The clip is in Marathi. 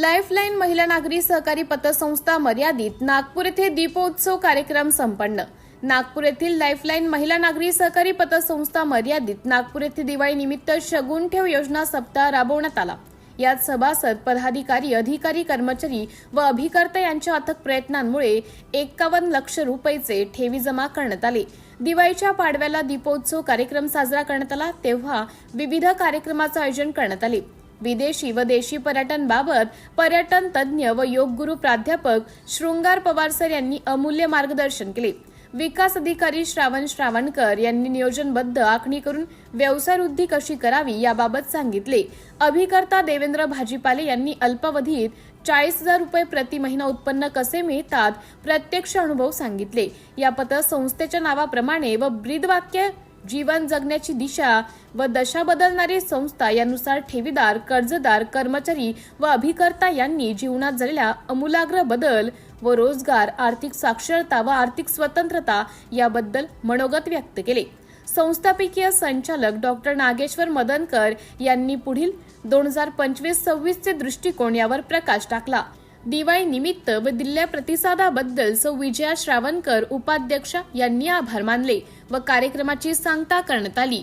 लाईफलाईन महिला नागरी सहकारी पतसंस्था मर्यादित नागपूर येथे दीपोत्सव कार्यक्रम संपन्न. नागपूर येथील लाईफलाईन महिला नागरी सहकारी पतसंस्था मर्यादित नागपूर येथे दिवाळी निमित्त शगुन ठेव योजना सप्ताह राबवण्यात आला. यात सभासद पदाधिकारी अधिकारी कर्मचारी व अभिकर्ता यांच्या अथक प्रयत्नांमुळे एक्कावन्न लक्ष रुपयेचे ठेवी जमा करण्यात आले. दिवाळीच्या पाडव्याला दीपोत्सव कार्यक्रम साजरा करण्यात आला तेव्हा विविध कार्यक्रमाचं आयोजन करण्यात आले. विदेशी व देशी पर्यटनबाबत पर्यटन तज्ज्ञ व योग गुरु प्राध्यापक शृंगार पवार सर यांनी अमूल्य मार्गदर्शन केले. विकास अधिकारी श्रावण श्रावणकर यांनी नियोजनबद्ध आखणी करून व्यवसाय वृद्धी कशी करावी याबाबत सांगितले. अभिकर्ता देवेंद्र भाजीपाले यांनी अल्पावधीत चाळीस हजार रुपये प्रति महिना उत्पन्न कसे मिळतात प्रत्यक्ष अनुभव सांगितले. या पतसंस्थेच्या नावाप्रमाणे व ब्रीदवाक्य जीवन जगण्याची दिशा व दशा बदलणारी संस्था यानुसार ठेवीदार कर्जदार कर्मचारी व अभिकर्ता यांनी जीवनात झालेल्या अमूलाग्र बदल व रोजगार आर्थिक साक्षरता व आर्थिक स्वतंत्रता याबद्दल मनोगत व्यक्त केले. संस्थापकीय संचालक डॉक्टर नागेश्वर मदनकर यांनी पुढील दोन हजार पंचवीस सव्वीसचे दृष्टिकोन यावर प्रकाश टाकला. दिवाळी निमित्त व दिल्या प्रतिसादाबद्दल सौ विजया श्रावणकर उपाध्यक्षा यांनी आभार मानले व कार्यक्रमाची सांगता करण्यात आली.